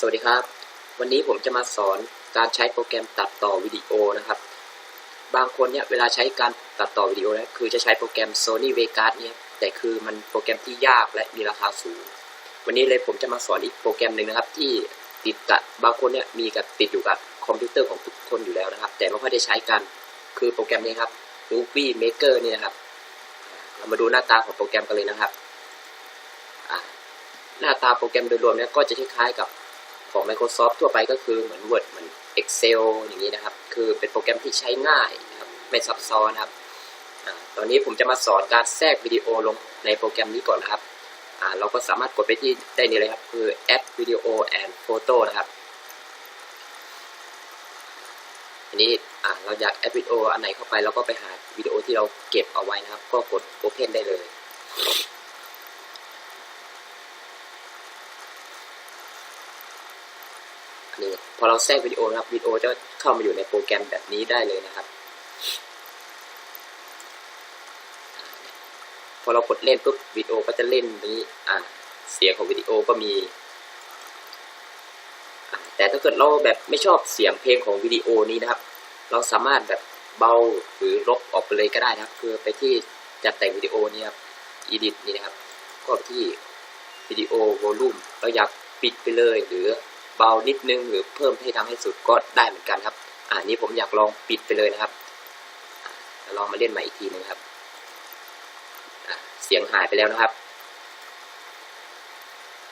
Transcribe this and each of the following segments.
สวัสดีครับ วันนี้ผมจะมาสอนการใช้โปรแกรมตัดต่อวิดีโอนะครับ บางคนเนี่ยเวลาใช้การตัดต่อวิดีโอนะคือจะใช้โปรแกรม Sony Vegas เนี่ยแต่คือมันโปรแกรมที่ยากและมีราคาสูง วันนี้เลยผมจะมาสอนอีกโปรแกรมหนึ่งนะครับ ที่ติดกับบางคนเนี่ยมีกับติดอยู่กับคอมพิวเตอร์ของทุกคนอยู่แล้วนะครับ แต่ไม่ค่อยได้ใช้กันคือโปรแกรมนี้ครับ Movie Maker เนี่นะครับ เรามาดูหน้าตาของโปรแกรมกันเลยนะครับหน้าตาโปรแกรมโดยรวมเนี่ยก็จะคล้ายๆกับ ของ Microsoft ทั่วไปก็คือเหมือน Word เหมือน Excel อย่างนี้นะครับ คือเป็นโปรแกรมที่ใช้ง่ายนะครับไม่ซับซ้อนครับอตอนนี้ผมจะมาสอนการแทรกวิดีโอลงในโปรแกรมนี้ก่อนนะครับอ่าเราก็สามารถกดไปที่ได้นี่เลยครับ คือ Add Video and Photo นะครับอันนี้อ่าเราอยากแอดวิดีโออันไหนเข้าไปเราก็ไปหาวิดีโอที่เราเก็บเอาไว้นะครับ ก็กด Open ได้เลย อันนี้พอเราแทรกวิดีโอนะครับวิดีโอจะเข้ามาอยู่ในโปรแกรมแบบนี้ได้เลยนะครับ พอเรากดเล่นปุ๊บวิดีโอก็จะเล่นนี้อ่าเสียงของวิดีโอก็มีแต่ถ้าเกิดเราแบบไม่ชอบเสียงเพลงของวิดีโอนี้นะครับ เราสามารถแบบเบาหรือลบออกไปเลยก็ได้นะครับ คือไปที่จัดแต่งวิดีโอนี่ครับ edit นี่นะครับ ก็ที่วิดีโอวอลลุ่มเราอยากปิดไปเลยหรือ เบานิดนึงหรือเพิ่มให้ดังให้สุดก็ได้เหมือนกันครับ อ่านี้ผมอยากลองปิดไปเลยนะครับลองมาเล่นใหม่อีกทีนึงครับเสียงหายไปแล้วนะครับ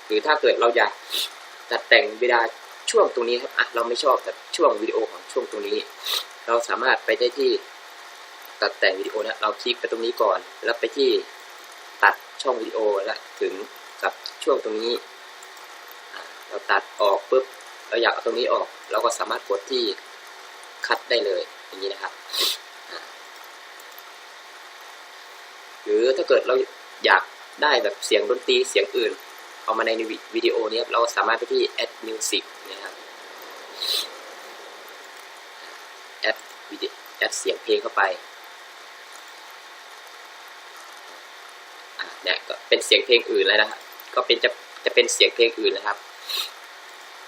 หรือถ้าเกิดเราอยากจัดแต่งเวลาช่วงตรงนี้ครับอะเราไม่ชอบแบบช่วงวิดีโอของช่วงตรงนี้ เราสามารถไปได้ที่ตัดแต่งวิดีโอนะเราคลิกไปตรงนี้ก่อน แล้วไปที่ตัดช่องวิดีโอและถึงกับช่วงตรงนี้ เราตัดออกปุ๊บเราอยากเอาตรงนี้ออกเราก็สามารถกดที่คัดได้เลยอย่างนี้นะครับ หรือถ้าเกิดเราอยากได้แบบเสียงดนตรีเสียงอื่น เอามาในวิดีโอนี้เราสามารถไปที่ add music นะครับแอดวิดีแอดเสียงเพลงเข้าไปเนี่ยก็เป็นเสียงเพลงอื่นแล้วนะครับก็เป็นจะจะเป็นเสียงเพลงอื่นนะครับ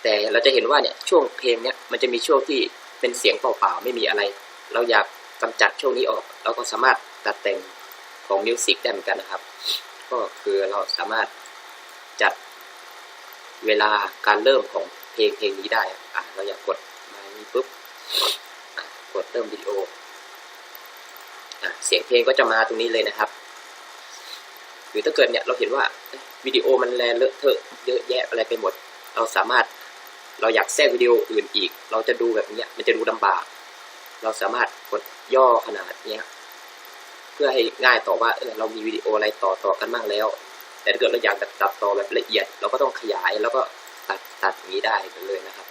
แต่เราจะเห็นว่าเนี่ยช่วงเพลงเนี้ยมันจะมีช่วงที่เป็นเสียงเปล่าๆไม่มีอะไร เราอยากกำจัดช่วงนี้ออก เราก็สามารถตัดแต่งของมิวสิกได้เหมือนกันนะครับ ก็คือเราสามารถจัดเวลาการเริ่มของเพลงเพลงนี้ได้อะเราอยากกดมานี้ปุ๊บกดเริ่มวิดีโออะเสียงเพลงก็จะมาตรงนี้เลยนะครับ หรือถ้าเกิดเนี่ยเราเห็นว่า วิดีโอมันแลเลอะเทอะเยอะแยะอะไรไปหมด เราสามารถเราอยากแทรกวิดีโออื่นอีก เราจะดูแบบเนี้ยมันจะดูลำบาก เราสามารถกดย่อขนาดเนี้ยเพื่อให้ง่ายต่อว่าเออเรามีวิดีโออะไรต่อต่อกันบ้างแล้ว แต่ถ้าเกิดเราอยากตัดต่อแบบละเอียด เราก็ต้องขยายแล้วก็ตัดตัดอย่างนี้ได้เลยนะครับ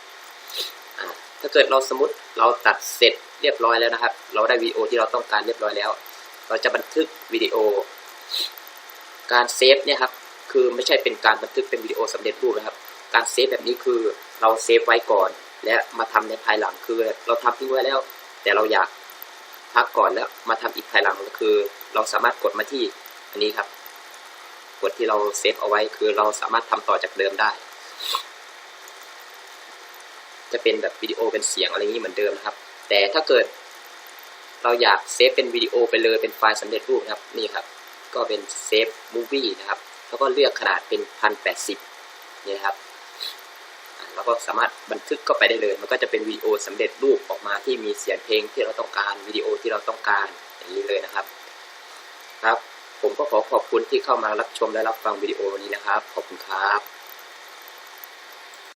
ถ้าเกิดเราสมมติเราตัดเสร็จเรียบร้อยแล้วนะครับ เราได้วิดีโอที่เราต้องการเรียบร้อยแล้ว เราจะบันทึกวิดีโอ การเซฟเนี่ยครับ คือไม่ใช่เป็นการบันทึกเป็นวิดีโอสำเร็จรูปนะครับ การเซฟแบบนี้คือเราเซฟไว้ก่อน และมาทำในภายหลังคือเราทำทิ้งไว้แล้ว แต่เราอยากพักก่อนแล้วมาทำอีกภายหลังก็คือ เราสามารถกดมาที่อันนี้ครับ กดที่เราเซฟเอาไว้คือเราสามารถทำต่อจากเดิมได้ จะเป็นแบบวิดีโอเป็นเสียงอะไรอย่างนี้เหมือนเดิมนะครับ แต่ถ้าเกิดเราอยากเซฟเป็นวิดีโอไปเลยเป็นไฟล์สำเร็จรูปนะครับนี่ครับ ก็เป็นเซฟมูฟวี่นะครับ แล้วก็เลือกขนาดเป็นพันแปดสิบนี่นะครับอ่าแล้วก็สามารถบันทึกเข้าไปได้เลย มันก็จะเป็นวิดีโอสำเร็จรูปออกมาที่มีเสียงเพลงที่เราต้องการวิดีโอที่เราต้องการอย่างนี้เลยนะครับ ครับ ผมก็ขอขอบคุณที่เข้ามารับชมและรับฟังวิดีโอนี้นะครับ ขอบคุณครับ